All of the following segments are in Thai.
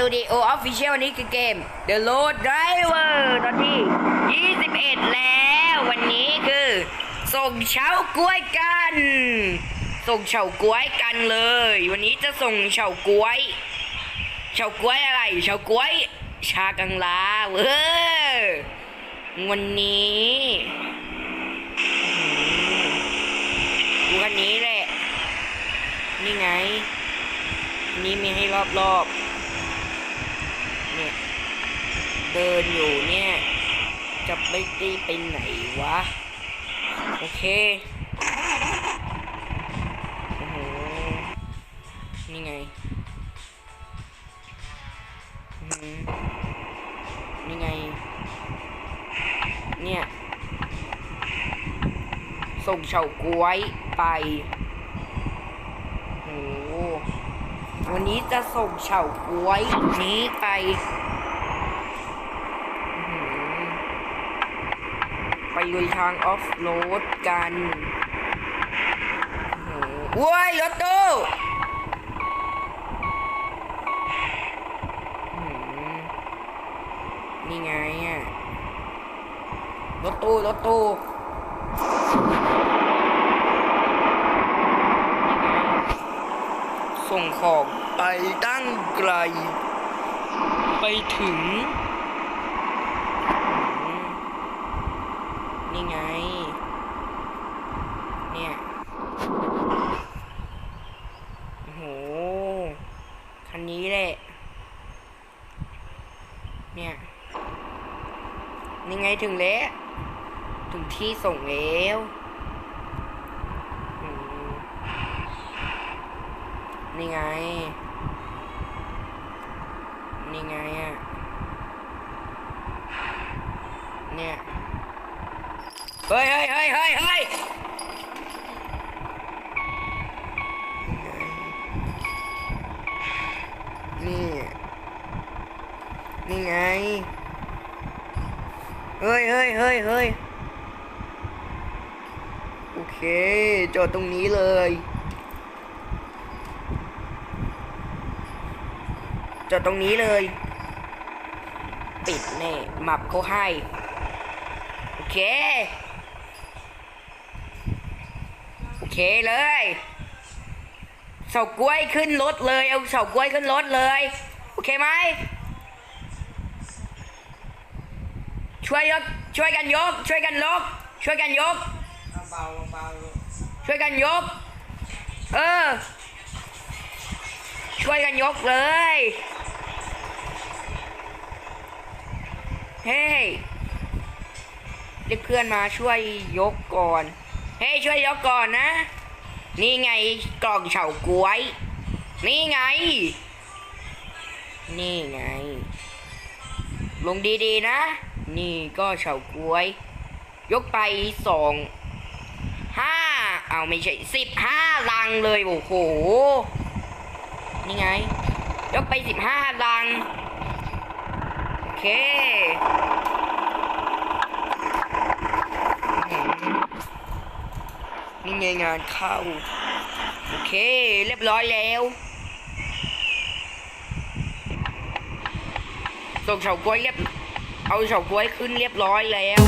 ตูดิโอออฟฟิเชียลวันนี้คือเกม The Road Driver ตอนที่ 21 แล้ววันนี้คือ ส่งเฉากล้วยกัน ส่งเฉากล้วยกันเลย วันนี้จะส่งเฉากล้วย เฉากล้วยอะไร เฉากล้วย ชากังลาเว้อวันนี้ดูคันนี้แหละ นี่ไง นี่มีให้รอบๆ เนี่ย เดินอยู่เนี่ย จะไปตีไปไหนวะ โอเคโอ้โหนี่ไงนี่ไง เนี่ย ส่งเฉาก๊วยไป โอ้โห วันนี้จะส่งเฉาก๊วยนี้ไปอื้อหือไปลุยทางออฟโรดกันโอ้โหว้ายรถตู้อื้อหือนี่ไงอะรถตู้รถตู้ส่งของ ไปตั้งไกล ไปถึง นี่ไง เนี่ยโอ้โห คันนี้แหละ เนี่ยนี่ไงถึงแล้ว ถึงที่ส่งแล้วนี่ไง นี่ไงอะ เนี่ย เฮ้ยเฮ้ยเฮ้ยเฮ้ยเฮ้ยนี่ นี่ไง เฮ้ยเฮ้ยเฮ้ยเฮ้ยโอเค จอดตรงนี้เลยจอดตรงนี้เลย ปิดแน่หมับเขาให้ โอเค โอเคเลยเสากล้วยขึ้นรถเลย เอาเสากล้วยขึ้นรถเลย โอเคไหมช่วยยกช่วยกันยก ช่วยกันยก ช่วยกันยกช่วยกันยก เออ ช่วยกันยกเลย เฮ้ยเรียกเพื่อนมาช่วยยกก่อน เฮ้ยช่วยยกก่อนนะ นี่ไงกล่องเฉาก๊วย นี่ไง นี่ไง ลงดีๆนะ นี่ก็เฉาก๊วย ยกไปสองห้าเอาไม่ใช่สิบห้าลังเลยโอ้โห นี่ไง ยกไปสิบห้าลัง เคนี่ไงงานเข้า โอเค เรียบร้อยแล้วส่งเฉาก้วยเรียบ เอาเฉาก้วยขึ้นเรียบร้อยแล้ว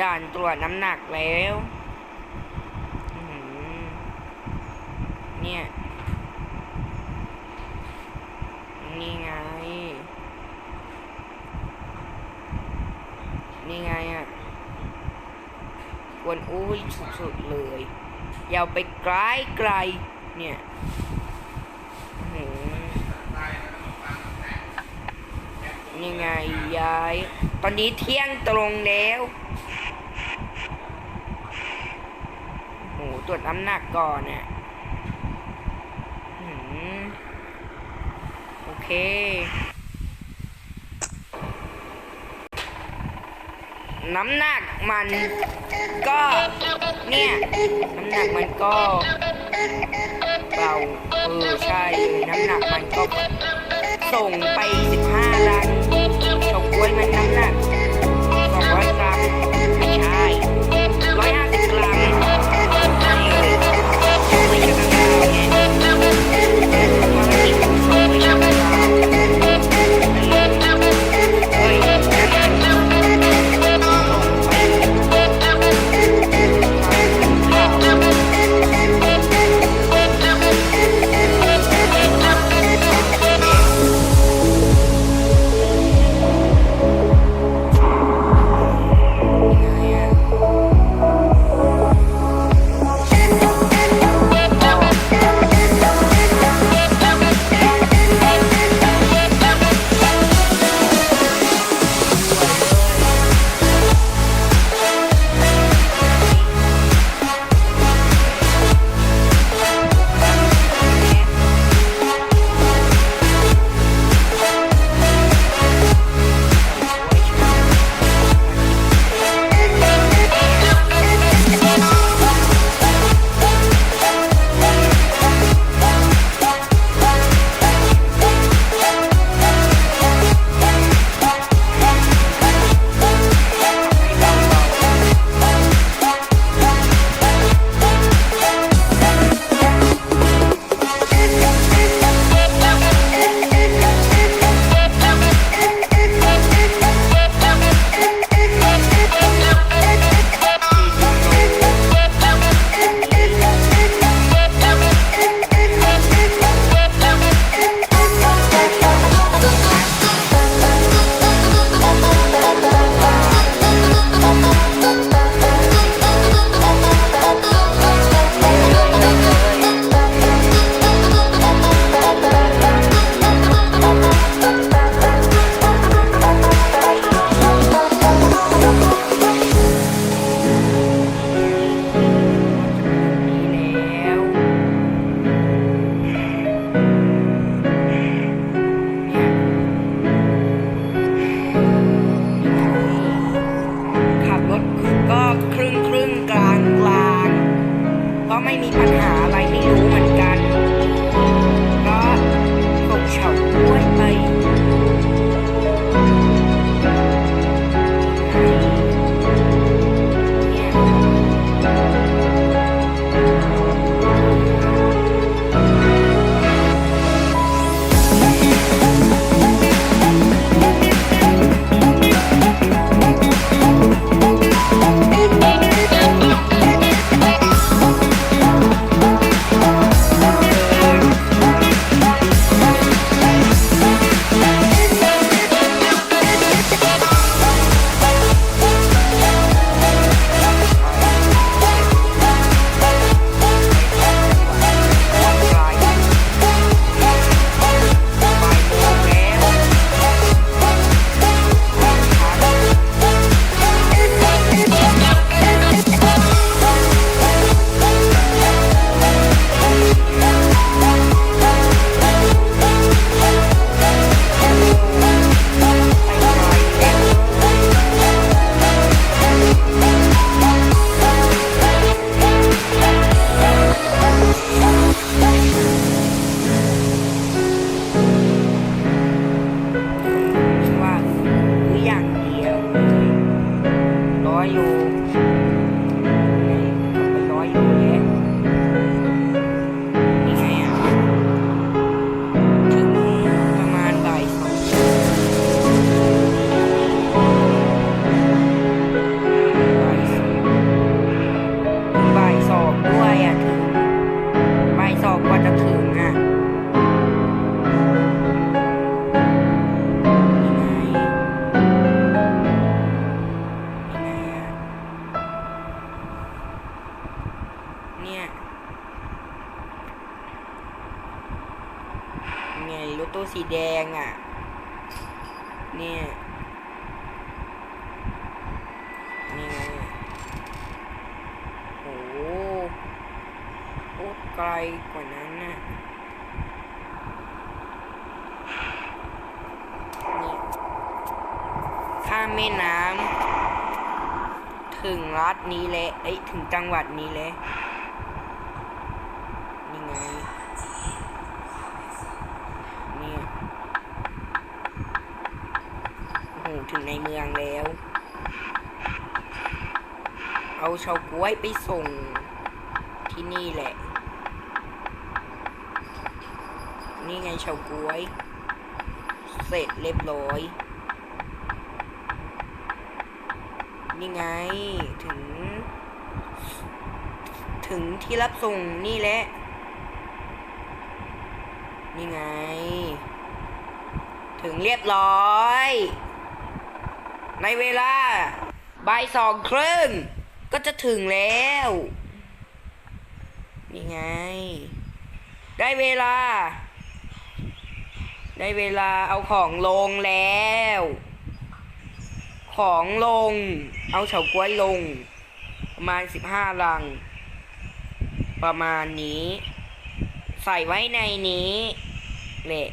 ด่านตรวจน้ำหนักแล้วเนี่ยนี่ไง นี่ไงอะกวนอุ้ยสุดๆเลยยาวไปไกลไกลเนี่ยนี่ไงยาย ตอนนี้เที่ยงตรงแล้วโอ้โหต รวจน้ำหนักก่อนเนี่ยโอเค น้ำหนักมันก็ เนี่ย น้ำหนักมันก็เบาเออ ใช่เลยน้ำหนักมันก็ส่งไป 15ลังเฉาก๊วยมันน้ำหนัก ศอกกว่าจะถึงอะ ไกลกว่านั้นน่ะนี่ข้ามแม่น้ำถึงรัฐนี้แหละเอ้ยถึงจังหวัดนี้แหละนี่ไงนี่โอ้โหถึงในเมืองแล้ว เอาเฉาก๊วยไปส่งที่นี่แหละ นี่ไงเฉาก๊วย เสร็จเรียบร้อย นี่ไงถึง ถึงที่รับส่งนี่แหละ นี่ไง ถึงเรียบร้อย ในเวลาบ่ายสองครึ่งก็จะถึงแล้ว นี่ไง ได้เวลา ได้เวลาเอาของลงแล้ว ของลง เอาเฉาก๊วยลง ประมาณสิบห้าลัง ประมาณนี้ ใส่ไว้ในนี้แหละ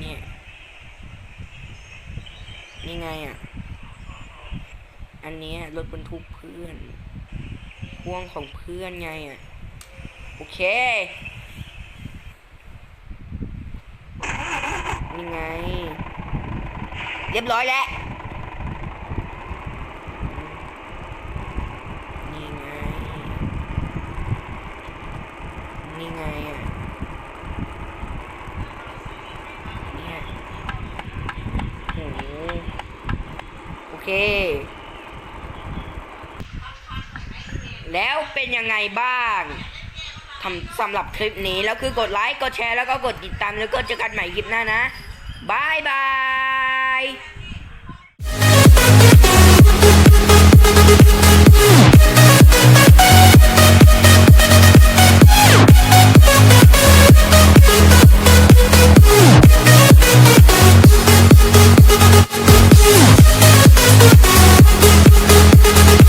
เนี่ยนี่ไงอะ อันนี้รถบรรทุกเพื่อนพ่วงของเพื่อนไงอะ โอเค นี่ไง เรียบร้อยแล้วนี่ไง นี่ไงอะเนี่ยโหโอเค แล้วเป็นยังไงบ้างทำสำหรับคลิปนี้ แล้วคือกดไลค์ กดแชร์ แล้วก็กดติดตาม แล้วก็เจอกันใหม่คลิปหน้านะ บายบาย